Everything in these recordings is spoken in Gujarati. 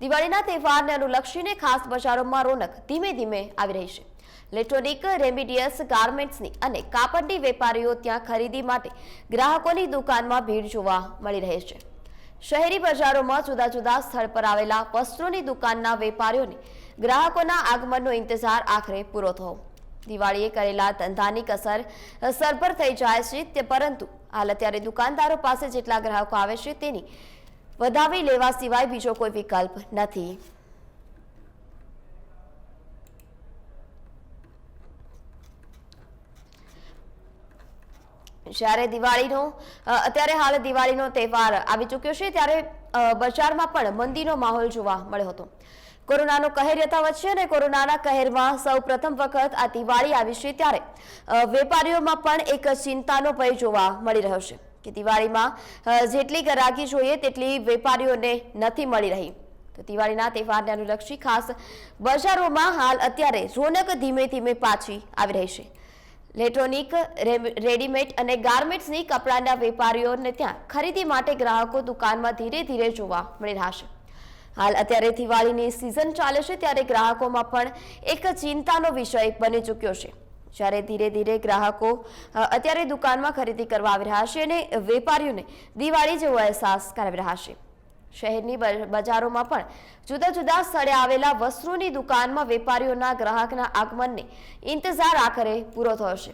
દિવાળીના તહેવારને અનુલક્ષીને ખાસ બજારોમાં રોનક ધીમે ધીમે આવી રહી છે. ઇલેક્ટ્રોનિક રેમિડિયસ ગાર્મેન્ટ્સની અને કાપડની વેપારીઓ ત્યાં ખરીદી માટે ગ્રાહકોની દુકાનમાં ભીડ જોવા મળી રહે છે. શહેરી બજારોમાં જુદા જુદા સ્થળ પર આવેલા વસ્ત્રોની દુકાનના વેપારીઓને ગ્રાહકોના આગમનનો ઇંતજાર આખરે પૂરો થયો. દિવાળીએ કરેલા ધંધાની કસર સરભર થઈ જાય છે તે પરંતુ હાલ અત્યારે દુકાનદારો પાસે જેટલા ગ્રાહકો આવે છે તેની વધાવી લેવા સિવાય બીજો કોઈ વિકલ્પ નથી. જ્યારે દિવાળીનો અત્યારે હાલ દિવાળીનો તહેવાર આવી ચૂક્યો છે, ત્યારે બજારમાં પણ મંદીનો માહોલ જોવા મળ્યો હતો. કોરોનાનો કહેર યથા વચ્ચે અને કોરોનાના કહેરમાં સૌ પ્રથમ વખત આ દિવાળી આવી છે ત્યારે વેપારીઓમાં પણ એક ચિંતાનો ભય જોવા મળી રહ્યો છે. કે દિવાળીમાં જેટલી ગરાકી જોઈએ તેટલી વેપારીઓને નથી મળી રહી. તો દિવાળીના તહેવારને અનુલક્ષી ખાસ બજારોમાં હાલ અત્યારે રોનક ધીમે ધીમે પાછી આવી રહી છે. ઇલેક્ટ્રોનિક રેડીમેડ અને ગાર્મેન્ટ્સની કપડાના વેપારીઓને ત્યાં ખરીદી માટે ગ્રાહકો દુકાનમાં ધીરે ધીરે જોવા મળી રહ્યા છે. હાલ અત્યારે દિવાળીની સિઝન ચાલે છે ત્યારે ગ્રાહકોમાં પણ એક ચિંતાનો વિષય બની ચૂક્યો છે. જ્યારે ધીરે ધીરે ગ્રાહકો અત્યારે દુકાનમાં ખરીદી કરવા આવી રહ્યા છે અને વેપારીઓને દિવાળી જેવો અહેસાસ કરાવી રહ્યા છે. શહેરની બજારોમાં પણ જુદા જુદા સ્થળે આવેલા વસ્ત્રોની દુકાનમાં વેપારીઓના ગ્રાહકના આગમનને ઇંતજાર આખરે પૂરો થયો છે.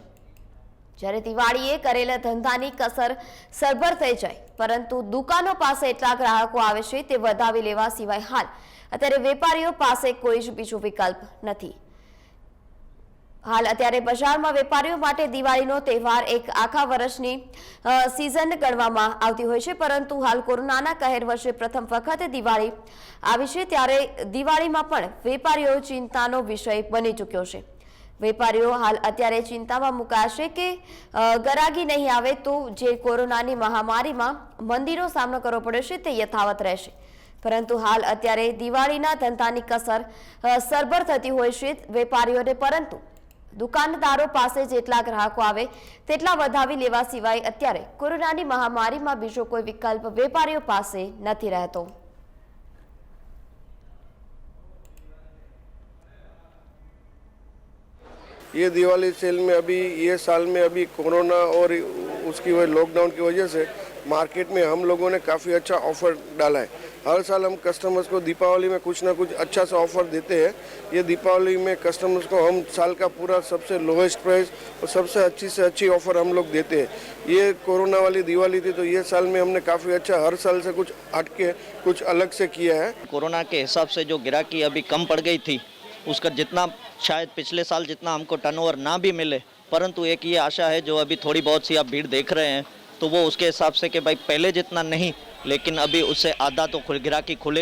જ્યારે દિવાળીએ કરેલા ધંધાની કસર સરભર થઈ જાય, પરંતુ દુકાનો પાસે એટલા ગ્રાહકો આવે છે તે વધાવી લેવા સિવાય હાલ અત્યારે વેપારીઓ પાસે કોઈ જ બીજો વિકલ્પ નથી. હાલ અત્યારે બજારમાં વેપારીઓ માટે દિવાળીનો તહેવાર એક આખા વર્ષની સિઝન ગણવામાં આવતી હોય છે. પરંતુ હાલ કોરોનાના કહેર વર્ષે પ્રથમ વખત દિવાળી આવી છે. ત્યારે દિવાળીમાં પણ વેપારીઓ ચિંતાનો વિષય બની ચૂક્યો છે. વેપારીઓ હાલ અત્યારે ચિંતામાં મુકાશે કે ગરાગી નહીં આવે તો જે કોરોનાની મહામારીમાં મંદિરો સામનો કરવો પડ્યો છે તે યથાવત રહેશે. પરંતુ હાલ અત્યારે દિવાળીના ધંધાની કસર સરભર થતી હોય છે વેપારીઓને. પરંતુ દુકાનદારો પાસે જેટલા ગ્રાહકો આવે તેટલા વધાવી લેવા સિવાય અત્યારે કોરોનાની મહામારીમાં બીજો કોઈ વિકલ્પ વેપારીઓ પાસે નથી રહેતો ये दिवाली सेल में अभी ये साल में अभी कोरोना और उसकी वजह लॉकडाउन की वजह से मार्केट में हम लोगों ने काफ़ी अच्छा ऑफ़र डाला है। हर साल हम कस्टमर्स को दीपावली में कुछ ना कुछ अच्छा सा ऑफ़र देते हैं। ये दीपावली में कस्टमर्स को हम साल का पूरा सबसे लोवेस्ट प्राइस और सबसे अच्छी से अच्छी ऑफ़र हम लोग देते हैं। ये कोरोना वाली दिवाली थी तो ये साल में हमने काफ़ी अच्छा हर साल से कुछ हटके कुछ अलग से किया है। कोरोना के हिसाब से जो गिराकी अभी कम पड़ गई थी, उसका जितना शायद पिछले साल जितना हमको टर्नओवर ना भी मिले, परंतु एक ये आशा है जो अभी थोड़ी बहुत सी आप भीड़ देख रहे हैं तो वो उसके हिसाब से कि भाई पहले जितना नहीं लेकिन अभी उससे आधा तो खुल गिराकी खुलेगी